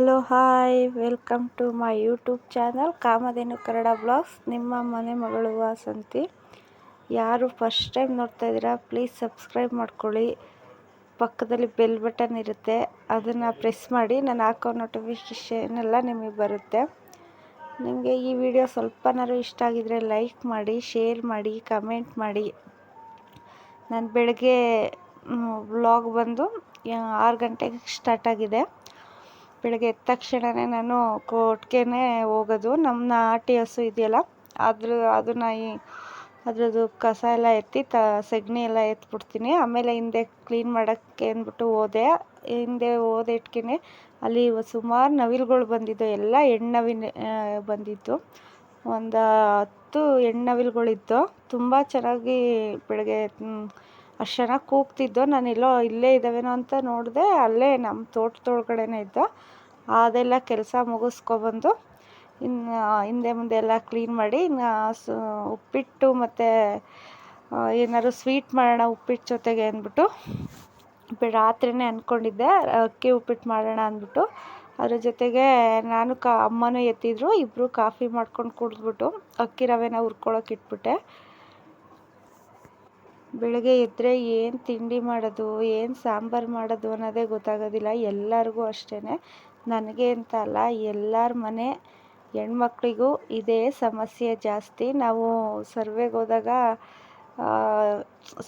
Hello, hi, welcome to my YouTube channel Kamadhenu Kannada blogs. ನಿಮ್ಮ ಮನೆ ಮಗಳು ವಾಸಂತಿ. ಯಾರು ಫಸ್ಟ್ ಟೈಮ್ ನೋಡ್ತಾ ಇದ್ದೀರಾ ಪ್ಲೀಸ್ ಸಬ್ಸ್ಕ್ರೈಬ್ ಮಾಡ್ಕೊಳ್ಳಿ. ಪಕ್ಕದಲ್ಲಿ ಬೆಲ್ ಬಟನ್ ಇರುತ್ತೆ. ಅದನ್ನು ಪ್ರೆಸ್ ಮಾಡಿ, ನಾನು ಹಾಕೋ ನೋಟಿಫಿಕೇಷನ್ ಎಲ್ಲ ನಿಮಗೆ ಬರುತ್ತೆ. ನಿಮಗೆ ಈ ವಿಡಿಯೋ ಸ್ವಲ್ಪನಾರು ಇಷ್ಟ ಆಗಿದರೆ ಲೈಕ್ ಮಾಡಿ ಶೇರ್ ಮಾಡಿ ಕಮೆಂಟ್ ಮಾಡಿ. ನಾನು ಬೆಳಗ್ಗೆ ವ್ಲಾಗ್ ಬಂದು ಆರು ಗಂಟೆಗೆ ಸ್ಟಾರ್ಟ್ ಆಗಿದೆ. ಬೆಳಗ್ಗೆ ಎದ್ದ ತಕ್ಷಣವೇ ನಾನು ಕೊಟ್ಟಿಗೆನೇ ಹೋಗೋದು. ನಮ್ಮ ಟಿ ಹಸು ಇದೆಯಲ್ಲ, ಅದ್ರ, ಅದನ್ನ ಈ ಅದರದ್ದು ಕಸ ಎಲ್ಲ ಎತ್ತಿ ತ, ಸಗಣಿ ಎಲ್ಲ ಎತ್ಬಿಡ್ತೀನಿ. ಆಮೇಲೆ ಹಿಂದೆ ಕ್ಲೀನ್ ಮಾಡೋಕ್ಕೆ ಅಂದ್ಬಿಟ್ಟು ಹೋದೆ. ಹಿಂದೆ ಹೋದ ಅಲ್ಲಿ ಸುಮಾರು ನವಿಲುಗಳು ಬಂದಿದ್ದು. ಎಲ್ಲ ಹೆಣ್ಣು ನವಿಲು ಬಂದಿತ್ತು ಒಂದು ಹತ್ತು ಹೆಣ್ಣು ನವಿಲುಗಳಿತ್ತು ತುಂಬ ಚೆನ್ನಾಗಿ ಬೆಳಗ್ಗೆ ಅಷ್ಟು ಚೆನ್ನಾಗಿ ನಾನು ನಾನೆಲ್ಲೋ ಇಲ್ಲೇ ಇದ್ದಾವೇನೋ ಅಂತ ನೋಡಿದೆ, ಅಲ್ಲೇ ನಮ್ಮ ತೋಟದೊಳಗಡೆನೇ ಇದ್ದೋ. ಅದೆಲ್ಲ ಕೆಲಸ ಮುಗಿಸ್ಕೊಬಂದು ಇನ್ನು ಹಿಂದೆ ಮುಂದೆ ಎಲ್ಲ ಕ್ಲೀನ್ ಮಾಡಿ, ಇನ್ನು ಉಪ್ಪಿಟ್ಟು ಮತ್ತು ಏನಾದ್ರು ಸ್ವೀಟ್ ಮಾಡೋಣ ಉಪ್ಪಿಟ್ಟು ಜೊತೆಗೆ ಅಂದ್ಬಿಟ್ಟು ರಾತ್ರಿನೇ ಅಂದ್ಕೊಂಡಿದ್ದೆ ಅಕ್ಕಿ ಉಪ್ಪಿಟ್ಟು ಮಾಡೋಣ ಅಂದ್ಬಿಟ್ಟು. ಅದ್ರ ಜೊತೆಗೆ ನಾನು ಕಾ, ಅಮ್ಮನೂ ಎತ್ತಿದ್ರು ಇಬ್ಬರು ಕಾಫಿ ಮಾಡ್ಕೊಂಡು ಕುಡಿದ್ಬಿಟ್ಟು, ಅಕ್ಕಿ ರವೆನ ಹುರ್ಕೊಳಕ್ಕೆ ಇಟ್ಬಿಟ್ಟೆ. ಬೆಳಗ್ಗೆ ಎದ್ದರೆ ಏನು ತಿಂಡಿ ಮಾಡೋದು, ಏನು ಸಾಂಬಾರು ಮಾಡೋದು ಅನ್ನೋದೇ ಗೊತ್ತಾಗೋದಿಲ್ಲ. ಎಲ್ಲರಿಗೂ ಅಷ್ಟೇ ನನಗೆ ಅಂತ ಅಲ್ಲ, ಎಲ್ಲರ ಮನೆ ಹೆಣ್ಮಕ್ಳಿಗೂ ಇದೇ ಸಮಸ್ಯೆ ಜಾಸ್ತಿ. ನಾವು ಸರ್ವೆಗೆ ಹೋದಾಗ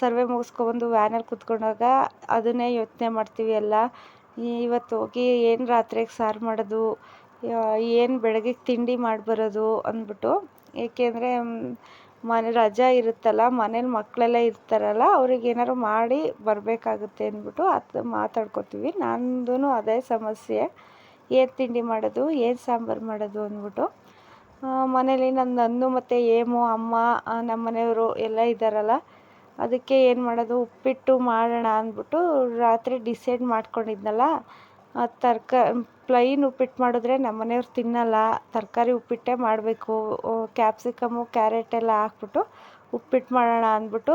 ಸರ್ವೆ ಮುಗಿಸ್ಕೊಬಂದು ವ್ಯಾನಲ್ಲಿ ಕೂತ್ಕೊಂಡಾಗ ಅದನ್ನೇ ಯೋಚನೆ ಮಾಡ್ತೀವಿ ಎಲ್ಲ ಇವತ್ತು ಹೋಗಿ ಏನು ರಾತ್ರಿಗೆ ಸಾರು ಮಾಡೋದು ಏನು ಬೆಳಗ್ಗೆ ತಿಂಡಿ ಮಾಡಿ ಬರೋದು ಅಂದ್ಬಿಟ್ಟು ಏಕೆಂದರೆ ಮನೆ ರಜಾ ಇರುತ್ತಲ್ಲ, ಮನೇಲಿ ಮಕ್ಕಳೆಲ್ಲ ಇರ್ತಾರಲ್ಲ, ಅವ್ರಿಗೆ ಏನಾದ್ರು ಮಾಡಿ ಬರಬೇಕಾಗುತ್ತೆ ಅಂದ್ಬಿಟ್ಟು ಅದು ಮಾತಾಡ್ಕೊತೀವಿ. ನಂದೂ ಅದೇ ಸಮಸ್ಯೆ. ಏನು ತಿಂಡಿ ಮಾಡೋದು, ಏನು ಸಾಂಬಾರು ಮಾಡೋದು ಅಂದ್ಬಿಟ್ಟು. ಮನೇಲಿ ನನ್ನ ನಂದು ಮತ್ತು ಏಮು ಅಮ್ಮ ನಮ್ಮ ಮನೆಯವರು ಎಲ್ಲ ಇದ್ದಾರಲ್ಲ ಅದಕ್ಕೆ ಏನು ಮಾಡೋದು, ಉಪ್ಪಿಟ್ಟು ಮಾಡೋಣ ಅಂದ್ಬಿಟ್ಟು ರಾತ್ರಿ ಡಿಸೈಡ್ ಮಾಡ್ಕೊಂಡಿದ್ನಲ್ಲ ತರ್ಕ ಪ್ಲೈನ್ ಉಪ್ಪಿಟ್ಟು ಮಾಡಿದ್ರೆ ನಮ್ಮ ಮನೆಯವ್ರು ತಿನ್ನಲ್ಲ. ತರಕಾರಿ ಉಪ್ಪಿಟ್ಟೇ ಮಾಡಬೇಕು. ಕ್ಯಾಪ್ಸಿಕಮ್ಮು ಕ್ಯಾರೆಟ್ ಎಲ್ಲ ಹಾಕ್ಬಿಟ್ಟು ಉಪ್ಪಿಟ್ಟು ಮಾಡೋಣ ಅಂದ್ಬಿಟ್ಟು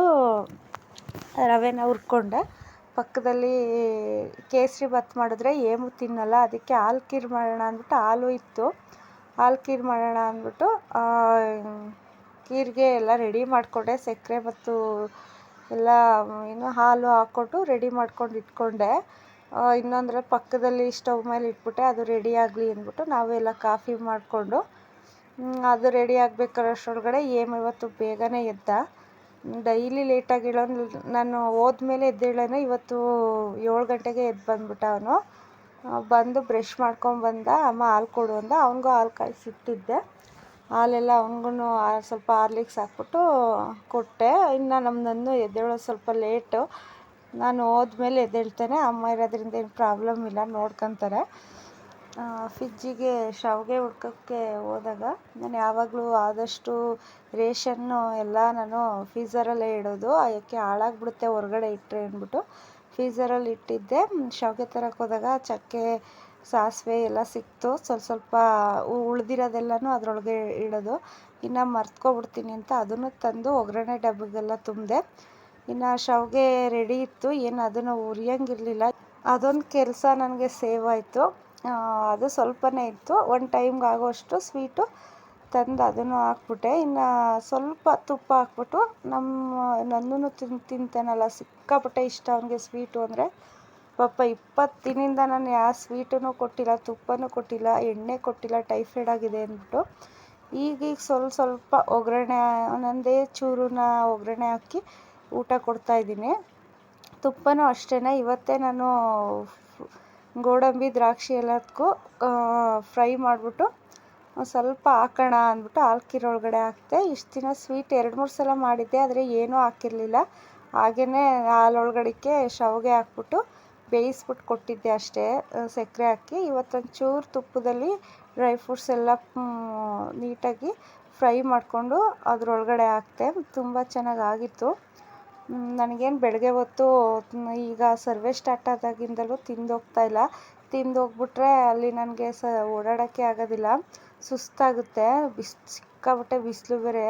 ರವೆನ ಹುರ್ಕೊಂಡೆ ಪಕ್ಕದಲ್ಲಿ ಕೇಸರಿ ಭಾತ್ ಮಾಡಿದ್ರೆ ಏನು ತಿನ್ನಲ್ಲ. ಅದಕ್ಕೆ ಹಾಲು ಖೀರ್ ಮಾಡೋಣ ಅಂದ್ಬಿಟ್ಟು ಹಾಲು ಇತ್ತು. ಹಾಲು ಖೀರ್ ಮಾಡೋಣ ಅಂದ್ಬಿಟ್ಟು ಖೀರ್ಗೆ ಎಲ್ಲ ರೆಡಿ ಮಾಡಿಕೊಂಡೆ. ಸಕ್ಕರೆ ಮತ್ತು ಎಲ್ಲ, ಏನು ಹಾಲು ಹಾಕ್ಕೊಟ್ಟು ರೆಡಿ ಮಾಡ್ಕೊಂಡು ಇಟ್ಕೊಂಡೆ. ಇನ್ನೊಂದರ ಪಕ್ಕದಲ್ಲಿ ಸ್ಟವ್ ಮೇಲೆ ಇಟ್ಬಿಟ್ಟೆ, ಅದು ರೆಡಿ ಆಗಲಿ ಅಂದ್ಬಿಟ್ಟು ನಾವೆಲ್ಲ ಕಾಫಿ ಮಾಡಿಕೊಂಡು ಅದು ರೆಡಿ ಆಗಬೇಕಾದ್ರಷ್ಟರೊಳಗಡೆ ಏಮ್ ಇವತ್ತು ಬೇಗನೆ ಎದ್ದ. ಡೈಲಿ ಲೇಟಾಗಿ ನಾನು ಹೋದ್ಮೇಲೆ ಎದ್ದೇಳೋನು, ಇವತ್ತು ಏಳು ಗಂಟೆಗೆ ಎದ್ದು ಬಂದ್ಬಿಟ್ಟ ಅವನು. ಬಂದು ಬ್ರಷ್ ಮಾಡ್ಕೊಂಬಂದ ಅಮ್ಮ ಹಾಲು ಕೊಡು ಅಂದ. ಅವನಿಗೂ ಹಾಲು ಕಾಯಿಸಿಟ್ಟಿದ್ದೆ. ಹಾಲೆಲ್ಲ ಅವನಿಗೂ ಸ್ವಲ್ಪ ಹಾರ್ಲಿಕ್ಸ್ ಹಾಕ್ಬಿಟ್ಟು ಕೊಟ್ಟೆ. ಇನ್ನು ನಮ್ಮ ನನ್ನ ಎದ್ದೇಳೋದು ಸ್ವಲ್ಪ ಲೇಟು ನಾನು ಹೋದ್ಮೇಲೆ ಎದ್ದೇಳ್ತೇನೆ. ಅಮ್ಮ ಇರೋದ್ರಿಂದ ಏನು ಪ್ರಾಬ್ಲಮ್ ಇಲ್ಲ, ನೋಡ್ಕೊಂತಾರೆ. ಫ್ರಿಜ್ಜಿಗೆ ಶಾವಿಗೆ ಹುಡ್ಕೋಕ್ಕೆ ಹೋದಾಗ ನಾನು ಯಾವಾಗಲೂ ಆದಷ್ಟು ರೇಷನ್ನು ಎಲ್ಲ ನಾನು ಫ್ರೀಸರಲ್ಲೇ ಇಡೋದು. ಯಾಕೆ ಹಾಳಾಗ್ಬಿಡುತ್ತೆ ಹೊರ್ಗಡೆ ಇಟ್ಟರೆ ಅಂದ್ಬಿಟ್ಟು ಫೀಝರಲ್ಲಿ ಇಟ್ಟಿದ್ದೆ. ಶಾವಿಗೆ ತರಕ್ಕೆ ಹೋದಾಗ ಚಕ್ಕೆ, ಸಾಸಿವೆ ಎಲ್ಲ ಸಿಕ್ತು. ಸ್ವಲ್ಪ ಸ್ವಲ್ಪ ಉಳಿದಿರೋದೆಲ್ಲನೂ ಅದರೊಳಗೆ ಇಡೋದು. ಇನ್ನು ಮರ್ತ್ಕೊಬಿಡ್ತೀನಿ ಅಂತ ಅದನ್ನು ತಂದು ಒಗ್ಗರಣೆ ಡಬ್ಬಗೆಲ್ಲ ತುಂಬಿದೆ. ಇನ್ನು ಶಾವಿಗೆ ರೆಡಿ ಇತ್ತು. ಏನು ಅದನ್ನು ಹುರಿಯೋಂಗಿರಲಿಲ್ಲ ಅದೊಂದು ಕೆಲಸ ನನಗೆ ಸೇವ್ ಆಯಿತು. ಅದು ಸ್ವಲ್ಪನೇ ಇತ್ತು. ಒಂದು ಟೈಮ್ಗೆ ಆಗೋಷ್ಟು ಸ್ವೀಟು ತಂದು ಅದನ್ನು ಹಾಕ್ಬಿಟ್ಟೆ. ಇನ್ನು ಸ್ವಲ್ಪ ತುಪ್ಪ ಹಾಕ್ಬಿಟ್ಟು ನಮ್ಮ ನನ್ನೂ ತಿನ್, ತಿಂತಾನಲ್ಲ, ಸಿಕ್ಕಾಪಟ್ಟೆ ಇಷ್ಟ ಅವನಿಗೆ ಸ್ವೀಟು ಅಂದರೆ. ಪಾಪ ಇಪ್ಪತ್ತು ದಿನದಿಂದ ನಾನು ಯಾವ ಸ್ವೀಟೂ ಕೊಟ್ಟಿಲ್ಲ, ತುಪ್ಪನೂ ಕೊಟ್ಟಿಲ್ಲ, ಎಣ್ಣೆ ಕೊಟ್ಟಿಲ್ಲ ಟೈಫಾಯ್ಡ್ ಆಗಿದೆ ಅಂದ್ಬಿಟ್ಟು ಈಗೀಗ ಸ್ವಲ್ಪ ಸ್ವಲ್ಪ ಒಗ್ಗರಣೆ, ಒಂದೊಂದೇ ಚೂರನ್ನ ಒಗ್ಗರಣೆ ಹಾಕಿ ಊಟ ಕೊಡ್ತಾಯಿದ್ದೀನಿ ತುಪ್ಪನೂ ಅಷ್ಟೇ ಇವತ್ತೇ ನಾನು ಗೋಡಂಬಿ, ದ್ರಾಕ್ಷಿ ಎಲ್ಲದಕ್ಕೂ ಫ್ರೈ ಮಾಡಿಬಿಟ್ಟು ಸ್ವಲ್ಪ ಹಾಕೋಣ ಅಂದ್ಬಿಟ್ಟು ಹಾಲು ಒಳಗಡೆ ಹಾಕಿದೆ. ಇಷ್ಟು ದಿನ ಸ್ವೀಟ್ ಎರಡು, ಮೂರು ಸಲ ಮಾಡಿದ್ದೆ, ಆದರೆ ಏನೂ ಹಾಕಿರಲಿಲ್ಲ. ಹಾಗೆಯೇ ಹಾಲೊಳಗಡೆಗೆ ಶಾವಿಗೆ ಹಾಕ್ಬಿಟ್ಟು ಬೇಯಿಸ್ಬಿಟ್ಟು ಕೊಟ್ಟಿದ್ದೆ ಅಷ್ಟೇ ಸಕ್ಕರೆ ಹಾಕಿ. ಇವತ್ತೊಂಚೂರು ತುಪ್ಪದಲ್ಲಿ ಡ್ರೈ ಫ್ರೂಟ್ಸ್ ಎಲ್ಲ ನೀಟಾಗಿ ಫ್ರೈ ಮಾಡಿಕೊಂಡು ಅದರೊಳಗಡೆ ಹಾಕಿದೆ. ತುಂಬ ಚೆನ್ನಾಗಿ ಆಗಿತ್ತು ನನಗೇನು ಬೆಳಗ್ಗೆ ಹೊತ್ತು, ಈಗ ಸರ್ವೆ ಸ್ಟಾರ್ಟ್ ಆದಾಗಿಂದಲೂ ತಿಂದು ಹೋಗ್ತಾಯಿಲ್ಲ ತಿಂದು ಹೋಗ್ಬಿಟ್ರೆ ಅಲ್ಲಿ ನನಗೆ ಸ, ಓಡಾಡೋಕ್ಕೆ ಆಗೋದಿಲ್ಲ. ಸುಸ್ತಾಗುತ್ತೆ. ಬಿಸ್, ಸಿಕ್ಕಾಪಟ್ಟೆ ಬಿಸಿಲು ಬೇರೆ.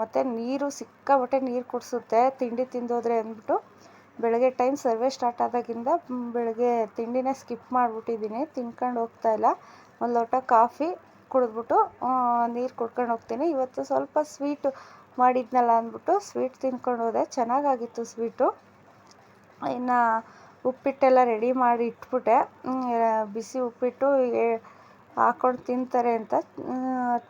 ಮತ್ತು ನೀರು ಸಿಕ್ಕಾಪಟ್ಟೆ ನೀರು ಕುಡಿಸುತ್ತೆ. ತಿಂಡಿ ತಿಂದೋದ್ರೆ ಅಂದ್ಬಿಟ್ಟು ಬೆಳಗ್ಗೆ ಟೈಮ್ ಸರ್ವೆ ಸ್ಟಾರ್ಟ್ ಆದಾಗಿಂದ ಬೆಳಗ್ಗೆ ತಿಂಡಿನೇ ಸ್ಕಿಪ್ ಮಾಡಿಬಿಟ್ಟಿದ್ದೀನಿ ತಿನ್ಕೊಂಡು ಹೋಗ್ತಾ ಇಲ್ಲ. ಒಂದು ಲೋಟ ಕಾಫಿ ಕುಡಿದ್ಬಿಟ್ಟು ನೀರು ಕುಡ್ಕೊಂಡು ಹೋಗ್ತೀನಿ. ಇವತ್ತು ಸ್ವಲ್ಪ ಸ್ವೀಟು ಮಾಡಿದ್ನಲ್ಲ ಅಂದ್ಬಿಟ್ಟು ಸ್ವೀಟ್ ತಿನ್ಕೊಂಡು ಹೋದೆ. ಚೆನ್ನಾಗಾಗಿತ್ತು ಸ್ವೀಟು. ಇನ್ನು ಉಪ್ಪಿಟ್ಟೆಲ್ಲ ರೆಡಿ ಮಾಡಿ ಇಟ್ಬಿಟ್ಟೆ. ಬಿಸಿ ಉಪ್ಪಿಟ್ಟು ಹಾಕ್ಕೊಂಡು ತಿಂತಾರೆ ಅಂತ.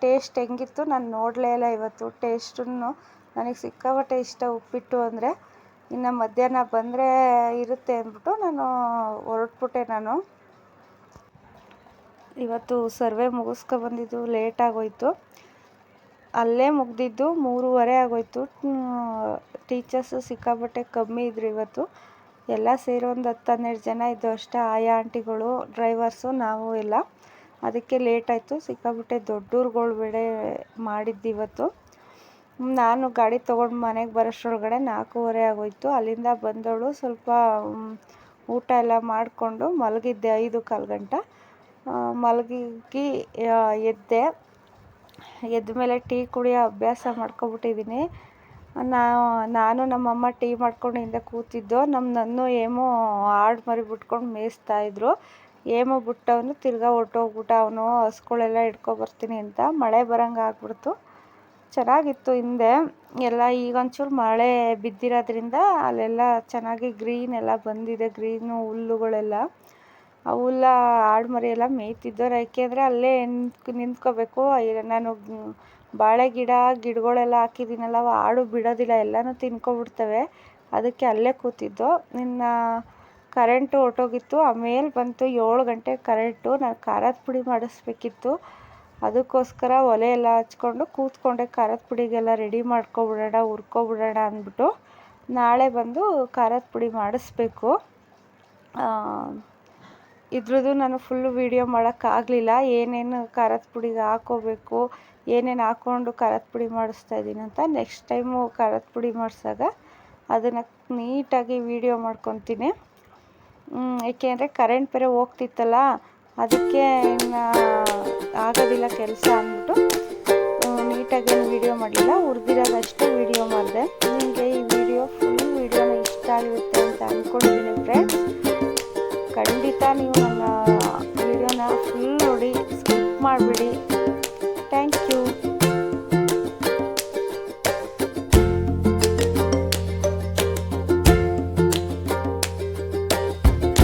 ಟೇಸ್ಟ್ ಹೆಂಗಿತ್ತು ನಾನು ನೋಡಲೇ ಇಲ್ಲ ಇವತ್ತು. ಟೇಸ್ಟನ್ನು ನನಗೆ ಸಿಕ್ಕಾಪಟ್ಟೆ ಇಷ್ಟ ಉಪ್ಪಿಟ್ಟು ಅಂದರೆ. ಇನ್ನು ಮಧ್ಯಾಹ್ನ ಬಂದರೆ ಇರುತ್ತೆ ಅಂದ್ಬಿಟ್ಟು ನಾನು ಹೊರಟ್ಬಿಟ್ಟೆ ನಾನು. ಇವತ್ತು ಸರ್ವೆ ಮುಗಿಸ್ಕೊಬಂದಿದ್ದು ಲೇಟ್ ಆಗೋಯ್ತು. ಅಲ್ಲೇ ಮುಗಿದಿದ್ದು, ಮೂರುವರೆ ಆಗೋಯಿತು. ಟೀಚರ್ಸು ಸಿಕ್ಕಾಪಟ್ಟೆ ಕಮ್ಮಿ ಇದ್ರು ಇವತ್ತು. ಎಲ್ಲ ಸೇರಿ ಒಂದು ಹತ್ತು ಹನ್ನೆರಡು ಜನ ಇದ್ದು ಅಷ್ಟೇ, ಆಯಾ ಆಂಟಿಗಳು, ಡ್ರೈವರ್ಸು, ನಾವು ಎಲ್ಲ. ಅದಕ್ಕೆ ಲೇಟ್ ಆಯಿತು. ಸಿಕ್ಕಾಪಟ್ಟೆ ದೊಡ್ಡೂರುಗಳು ಬೇಡ ಮಾಡಿದ್ದು ಇವತ್ತು. ನಾನು ಗಾಡಿ ತೊಗೊಂಡು ಮನೆಗೆ ಬರೋಷ್ಟ್ರೊಳಗಡೆ ನಾಲ್ಕೂವರೆ ಆಗೋಯ್ತು. ಅಲ್ಲಿಂದ ಬಂದವಳು ಸ್ವಲ್ಪ ಊಟ ಎಲ್ಲ ಮಾಡಿಕೊಂಡು ಮಲಗಿದ್ದೆ ಐದು ಕಾಲು ಗಂಟೆ ಮಲಗಿ ಎದ್ದೆ. ಎದ್ದ ಮೇಲೆ ಟೀ ಕುಡಿಯೋ ಅಭ್ಯಾಸ ಮಾಡ್ಕೊಬಿಟ್ಟಿದ್ದೀನಿ. ನಾ, ನಾನು ನಮ್ಮಮ್ಮ ಟೀ ಮಾಡ್ಕೊಂಡು ಹಿಂದೆ ಕೂತಿದ್ದೋ. ನಮ್ಮ ನನ್ನ ಏಮೋ ಆಡು ಮರಿ ಬಿಟ್ಕೊಂಡು ಮೇಯಿಸ್ತಾ ಇದ್ರು. ಏಮೋ ಬಿಟ್ಟವನು ತಿರ್ಗಾ ಹೊರ್ಟೋಗ್ಬಿಟ್ಟ, ಅವನು ಹಸ್ಕೊಳೆಲ್ಲ ಹಿಡ್ಕೊಬರ್ತೀನಿ ಅಂತ. ಮಳೆ ಬರಂಗೆ ಆಗ್ಬಿಡ್ತು. ಚೆನ್ನಾಗಿತ್ತು ಹಿಂದೆ. ಎಲ್ಲ ಈಗ ಒಂಚೂರು ಮಳೆ ಬಿದ್ದಿರೋದ್ರಿಂದ ಅಲ್ಲೆಲ್ಲ ಚೆನ್ನಾಗಿ ಗ್ರೀನ್ ಎಲ್ಲ ಬಂದಿದೆ. ಗ್ರೀನು ಹುಲ್ಲುಗಳೆಲ್ಲ. ಆ ಹುಲ್ಲ ಆಡು ಮರಿ ಎಲ್ಲ ಮೇಯ್ತಿದ್ದೋ ಯಾಕೆಂದರೆ ಅಲ್ಲೇ ನಿಂತ್ಕೊ ನಿಂತ್ಕೋಬೇಕು. ನಾನು ಬಾಳೆ ಗಿಡ, ಗಿಡಗಳೆಲ್ಲ ಹಾಕಿದ್ದೀನಲ್ಲ, ಅವು ಆಡು ಬಿಡೋದಿಲ್ಲ. ಎಲ್ಲನೂ ತಿನ್ಕೊಬಿಡ್ತವೆ. ಅದಕ್ಕೆ ಅಲ್ಲೇ ಕೂತಿದ್ದೋ. ನಿನ್ನ ಕರೆಂಟು ಹೊರ್ಟೋಗಿತ್ತು. ಆಮೇಲೆ ಬಂತು ಏಳು ಗಂಟೆ ಕರೆಂಟು. ನಾನು ಖಾರದ ಪುಡಿ ಮಾಡಿಸ್ಬೇಕಿತ್ತು. ಅದಕ್ಕೋಸ್ಕರ ಒಲೆ ಎಲ್ಲ ಹಚ್ಕೊಂಡು ಕೂತ್ಕೊಂಡೆ. ಖಾರದ ಪುಡಿಗೆಲ್ಲ ರೆಡಿ ಮಾಡ್ಕೊಬಿಡೋಣ, ಹುರ್ಕೊಬಿಡೋಣ ಅಂದ್ಬಿಟ್ಟು ನಾಳೆ ಬಂದು ಖಾರದ ಪುಡಿ ಮಾಡಿಸ್ಬೇಕು. ಇದ್ರದ್ದು ನಾನು ಫುಲ್ಲು ವೀಡಿಯೋ ಮಾಡೋಕ್ಕಾಗಲಿಲ್ಲ ಏನೇನು ಖಾರದ ಪುಡಿಗೆ ಹಾಕ್ಕೋಬೇಕು ಏನೇನು ಹಾಕ್ಕೊಂಡು ಖಾರದ ಪುಡಿ ಮಾಡಿಸ್ತಾ ಇದ್ದೀನಿ ಅಂತ ನೆಕ್ಸ್ಟ್ ಟೈಮು ಖಾರದ ಪುಡಿ ಮಾಡಿಸಾಗ ಅದನ್ನು ನೀಟಾಗಿ ವೀಡಿಯೋ ಮಾಡ್ಕೊತೀನಿ. ಏಕೆಂದರೆ ಕರೆಂಟ್ ಬೇರೆ ಹೋಗ್ತಿತ್ತಲ್ಲ, ಅದಕ್ಕೆ ಆಗೋದಿಲ್ಲ ಕೆಲಸ ಅಂದ್ಬಿಟ್ಟು ನೀಟಾಗಿ ಏನು ವೀಡಿಯೋ ಮಾಡಲಿಲ್ಲ. ಹುರಿದಿರೋದಷ್ಟೇ ವೀಡಿಯೋ ಮಾಡಿದೆ. ನಿಮಗೆ ಈ ವಿಡಿಯೋ ಫುಲ್ ವೀಡಿಯೋನ ಇಷ್ಟ ಆಗಿರುತ್ತೆ ಅಂತ ಅಂದ್ಕೊಂಡಿದ್ದೀನಿ ಫ್ರೆಂಡ್ಸ್ ಖಂಡಿತ ನೀವು ನನ್ನ ವಿಡಿಯೋನ ಫುಲ್ ನೋಡಿ ಸ್ಕಿಪ್ ಮಾಡಿಬಿಡಿ.